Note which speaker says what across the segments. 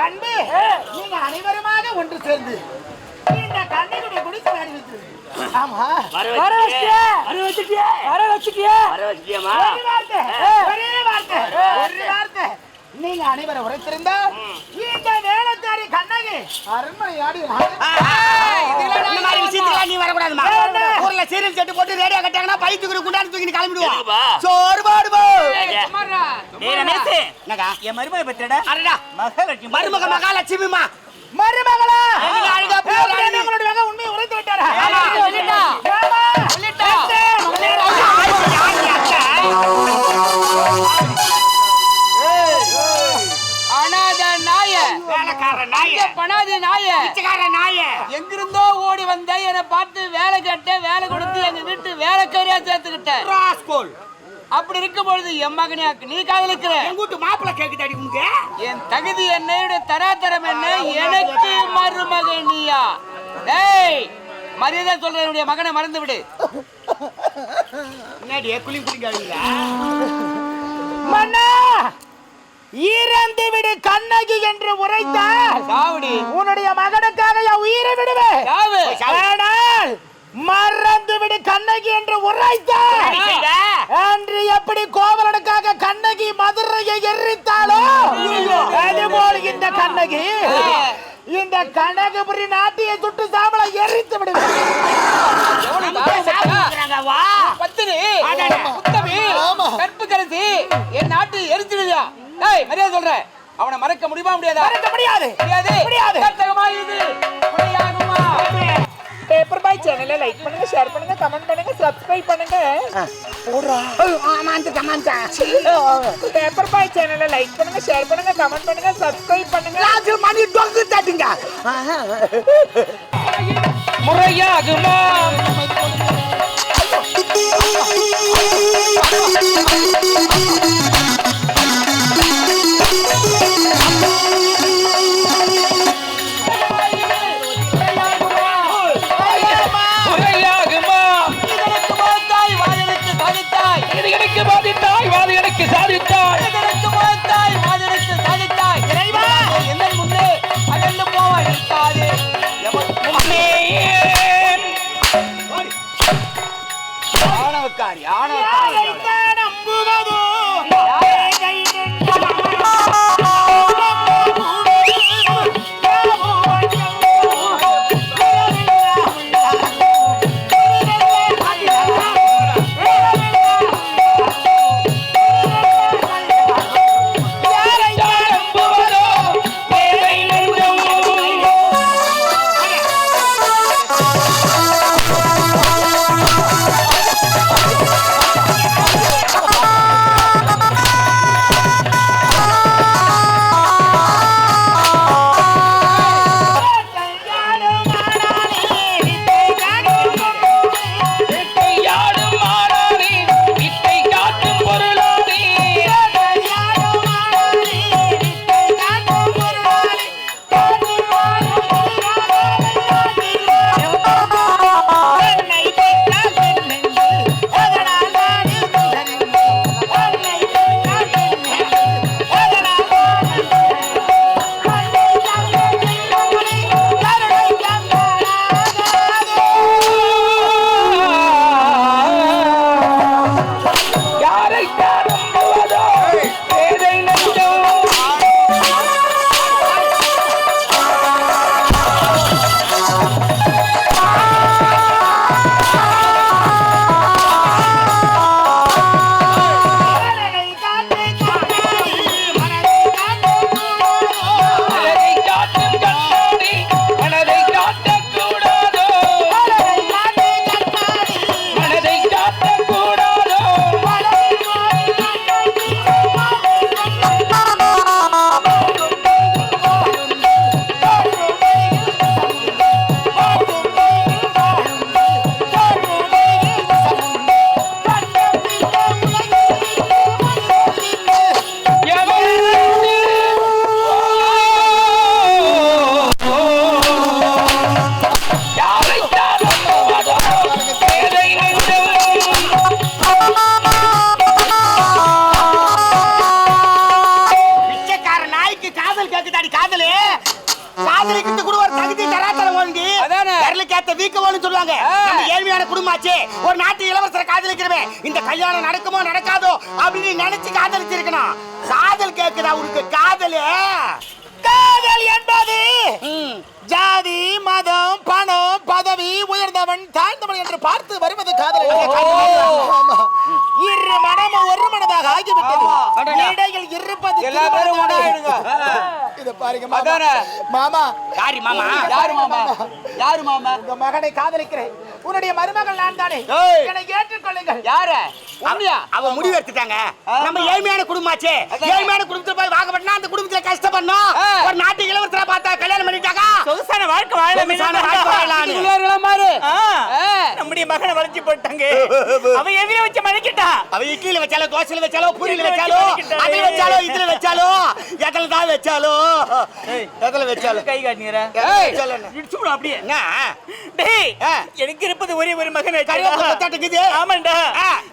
Speaker 1: அன்பு நீங்க அனைவருமாக ஒன்று சேர்ந்து இந்த கண்ணையுடைய குடிசை நாடி வைத்தது ஆமா
Speaker 2: வர
Speaker 3: வர
Speaker 2: வச்சிட்டியே?
Speaker 3: வச்சிட்டியே?
Speaker 2: வர வச்சிட்டியே?
Speaker 3: வர வச்சுட்டியே
Speaker 2: வர வச்சிட்டியேம்மா?
Speaker 1: ஒரு வார்த்தை ஒரே வார்த்தை ஒரு வார்த்தை நீங்க அனைவரும் உரைத்திருந்தால் வேலைக்காரி கண்ணகி அரண்மனை ஆடி
Speaker 4: இந்த மாதிரி விஷயத்துல நீ வரக்கூடாதுமா? ஊர்ல சீரியல் செட்டு போட்டு ரேடியோ கட்டாங்கன்னா பைத்துக்கு குண்டாடி தூக்கி கிளம்பிடுவோம்? சோறு
Speaker 5: என் மருமக பெற்றடா.
Speaker 4: அரடா
Speaker 5: மகாலட்சுமி.
Speaker 4: மருமக மகாலட்சுமிமா
Speaker 1: மருமகளா?
Speaker 4: அழகா
Speaker 1: உண்மையை உரைத்து விட்டாரா?
Speaker 4: வேலைக்கார நாய.
Speaker 6: பணாதி நாய.
Speaker 4: பிச்சைக்கார நாய.
Speaker 6: எங்கிருந்தோ ஓடி வந்த என்னை பார்த்து வேலை கேட்ட வேலை கொடுத்து எங்க வீட்டு வேலைக்காரியா சேர்த்துக்கிட்ட
Speaker 4: ராஸ்கோல்.
Speaker 6: அப்படி இருக்கும் பொழுது என் மகனியாக்கு நீ காதலிக்கிற
Speaker 4: எங்க வீட்டு மாப்பிள்ளை கேக்குதாடி உனக்கு?
Speaker 6: என் தகுதி என்ன என்னுடைய தராதரம் என்ன? எனக்கு மருமகனியா டேய் மரியாதை சொல்ற என்னுடைய மகனை மறந்து விடு
Speaker 4: என்னடி குளிங் குளிங்க
Speaker 1: மன்னா! இறந்து விடு கண்ணகி என்று உரைத்தால் உன்னுடைய மகனுக்காக உயிரை விடுவேன். மறந்து விடு கண்ணகி என்று உரைத்தால் அன்று எப்படி கோவலனுக்காக கண்ணகி மதுரையை எரித்தாளோ? அதுபோல் இந்த கண்ணகி இந்த கனகபுரி நாட்டியை சுட்டு சாம்பலை எரித்து விடுவேன்.
Speaker 6: என் நாட்டு எரிச்சிடுதா டேய் மரியாதை சொல்றேன் அவனை மறக்க முடியுமா முடியாதா?
Speaker 1: மறக்க முடியாது.
Speaker 6: முடியாது.
Speaker 1: முடியாது.
Speaker 6: கட்டகமா இது. முடியாகுமா
Speaker 3: பேப்பர் பாய் சேனலை லைக் பண்ணுங்க ஷேர் பண்ணுங்க கமெண்ட் பண்ணுங்க சப்ஸ்கிரைப் பண்ணுங்க. பேப்பர் பாய் சேனலை லைக் பண்ணுங்க ஷேர் பண்ணுங்க கமெண்ட் பண்ணுங்க சப்ஸ்கிரைப் பண்ணுங்க.
Speaker 4: ராஜு மணி டொங்கு தட்டுங்க.
Speaker 6: முறையாகுமா?
Speaker 4: நம்ம ஏழ்மையான குடும்பமாச்சே. ஒரு நாட்டு இளவரசரை காதலிக்கிறவே இந்த கல்யாணம் நடக்குமோ நடக்காதோ அப்படின்னு நினைச்சு காதலிச்சிருக்கணும். காதல் கேக்குதா உனக்கு? காதலு.
Speaker 1: காதல் என்பது. ஜாதி மதம் பணம் பதவி உயர்ந்தவன் தாழ்ந்தவன் என்று பார்த்து வருவது காதல். இரு மனமும் ஒரு மனதாக ஆகிவிட்டது. இடையில் இருப்பது
Speaker 6: எல்லா பேரும்
Speaker 1: திருமணம்.
Speaker 6: ஒண்ணாயிடுங்க.
Speaker 1: தானே. இத பாருங்க மாமா. மாமா
Speaker 4: யாரு மாமா.
Speaker 6: யாரு மாமா? யாரு மாமா?
Speaker 1: உங்க மகனை காதலிக்கிறேன். உன்னுடைய மருமகள் நான் தானே. என்னை ஏற்றுக்கொள்ளுங்கள்.
Speaker 6: யாரு? உண்மையா?
Speaker 4: அவ முடிவு எடுத்துட்டாங்க. நம்ம ஏழ்மையான குடும்பமாச்சே. ஏழ்மையான குடும்பத்துல போய் வாக்கப்பட்டா அந்த குடும்பத்துல கஷ்டப்படணும். ஒரு நாட்டு இளவரசரை பார்த்தா கல்யாணம் பண்ணிட்டாங்க
Speaker 5: சொகுசான வாழ்க்கை வாழ
Speaker 4: சொகுசான வாழ்க்கை வாழலான்னு.
Speaker 6: உள்ளவர்களா மாறு.
Speaker 5: நம்முடைய மகனை வளைச்சு போட்டாங்க. அவன் எதிர வச்சு மணிக்கிட்டா
Speaker 4: அவ இட்லியில வச்சாலோ தோசையில வச்சாலோ பூரியில வச்சாலோ அதுல வச்சாலோ இதுல வச்சாலோ? எதுல தான் வச்சாலோ எதுல வச்சாலோ
Speaker 5: கை? இடிச்சு விடும் அப்படியே. டேய். எனக்கு இருப்பது ஒரே ஒரு மகன்
Speaker 4: கருவேப்பிலை.
Speaker 5: ஆமாண்டா.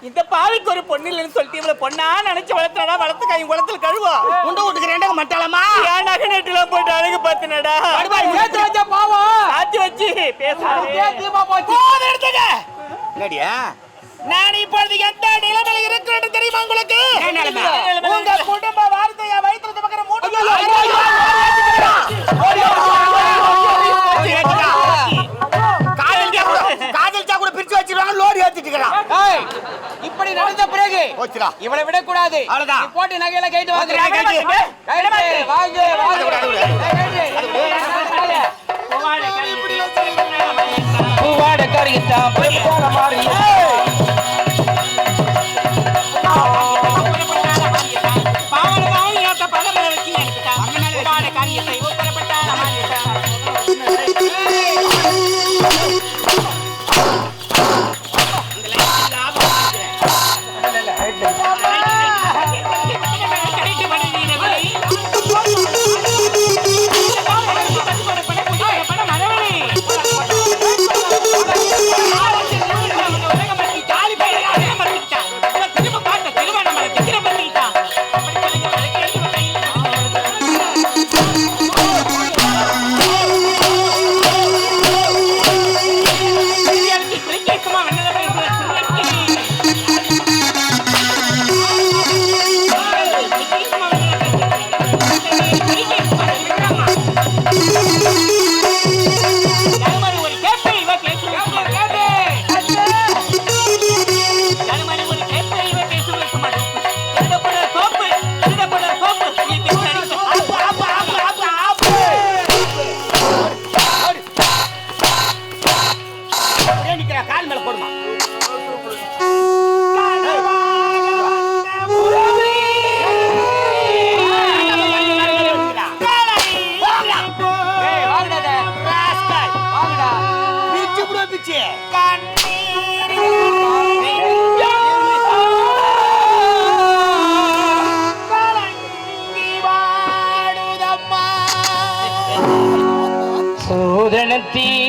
Speaker 5: இந்த பாவிக்கு ஒரு பொண்ணு இல்லைன்னு சொல்லிட்டு இவ்வளவு பொண்ணா நினைச்சு வளர்த்தனடா வளர்த்து கை குளத்துல கழுவா.
Speaker 4: உண்ட வீட்டுக்கு மட்டாளமா?
Speaker 5: ஏன் நகை நட்டுலாம் போட்டு அழகு பார்த்தினடா?
Speaker 6: சேர்த்து வச்ச பாவம்.
Speaker 5: சாத்தி வச்சு பேசாதே.
Speaker 1: போதும் எடுத்துக்க.
Speaker 4: என்னடியா?
Speaker 1: நான் இப்பொழுது எந்த நிலைமையில்
Speaker 4: போச்சுடா
Speaker 6: இவளை விடக்கூடாது.
Speaker 4: அவ்வளவுதான்.
Speaker 6: நீ போட்டு நகையில கைட்டு வாங்க. வாங்க வாங்க
Speaker 4: விடு, விடு.
Speaker 6: பூவாட கருகித்தான் மாறி
Speaker 4: see.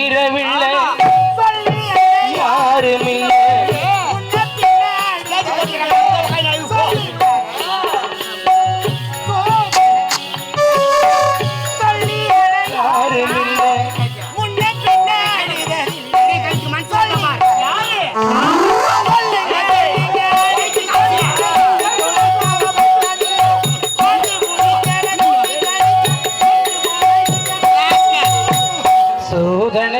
Speaker 6: சோதனை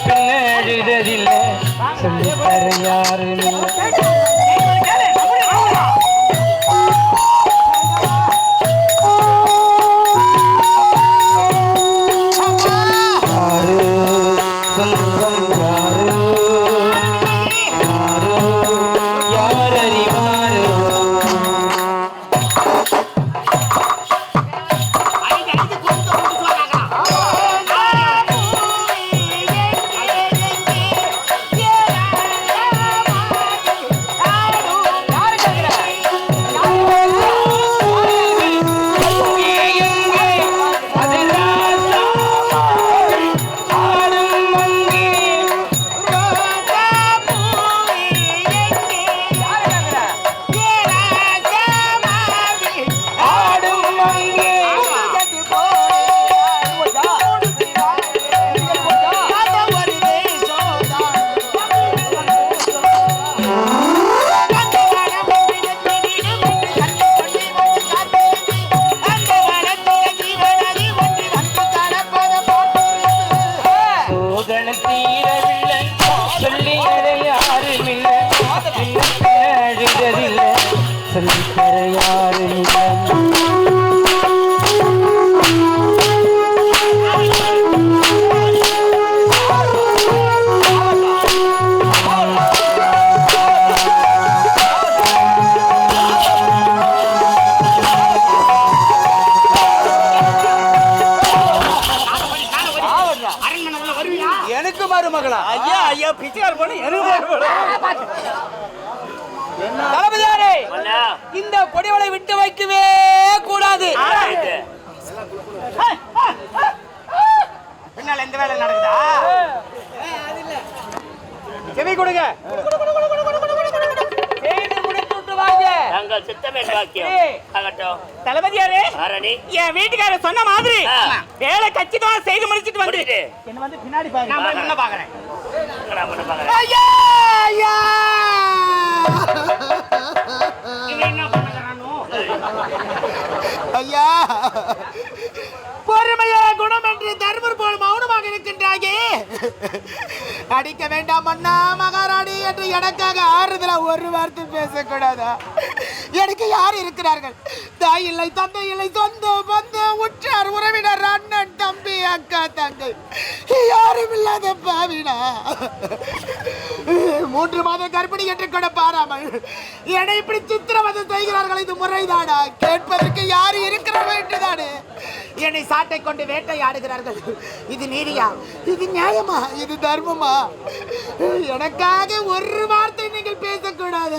Speaker 6: தீரவில்லை
Speaker 7: முன்ன பின்ன சொல்லி தர யாரும். இல்லை
Speaker 4: எனக்கு மருமகளா
Speaker 6: ஐயா ஐயா பொண்ணு எனக்கு தளபதியாரே இந்த கொடிவளை விட்டு வைக்கவே கூடாது.
Speaker 4: பின்னால எந்த வேலை நடக்குதா?
Speaker 6: செவி கொடுங்க. முடித்து விட்டு வாங்க.
Speaker 2: தங்கள் சித்தமே பாக்கியம்.
Speaker 6: ஏய்.
Speaker 2: ஆகட்டும்.
Speaker 6: தளபதியாரே
Speaker 2: ஆரணி.
Speaker 6: என் வீட்டுக்காரர் சொன்ன மாதிரி. வேலை கச்சிதமா செய்து முடிச்சிட்டு வந்து.
Speaker 2: முடிச்சிட்டு.
Speaker 6: என்ன வந்து பின்னாடி பாருங்க.
Speaker 4: நான் போய் முன்ன பாக்குறேன்
Speaker 2: எங்கடா பண்ண பாக்குறேன்
Speaker 1: ஐயா ஐயா.
Speaker 4: இவன் என்ன பண்ணுறானோ?
Speaker 1: ஐயா. பொறுமையே குணம் என்று தர்மர் போல் மௌனமாக இருக்கின்றாயே. அடிக்க வேண்டாம் அண்ணா மகாராணி என்று எனக்காக ஆறுதலா ஒரு வார்த்தை பேசக்கூடாதா? எனக்கு யார் இருக்கிறார்கள்? தாய் இல்லை தந்தை இல்லை சொந்த பந்த உற்றார் உறவினர் அண்ணன் தம்பி அக்கா தங்கை. யாரும் இல்லாத பாவினா மூன்று மாத கர்ப்பிணி என்று கூட பாராமல் என்னை இப்படி சித்திரவதை செய்கிறார்கள் இது முறைதானா? கேட்பதற்கு யாரு இருக்கிறார்கள் என்றுதானே என்னை சாட்டை கொண்டு வேட்டையாடுகிறார்கள். இது நீதியா? இது நியாயமா? இது தர்மமா? எனக்காக ஒரு வார்த்தை நீங்கள் பேசக்கூடாது?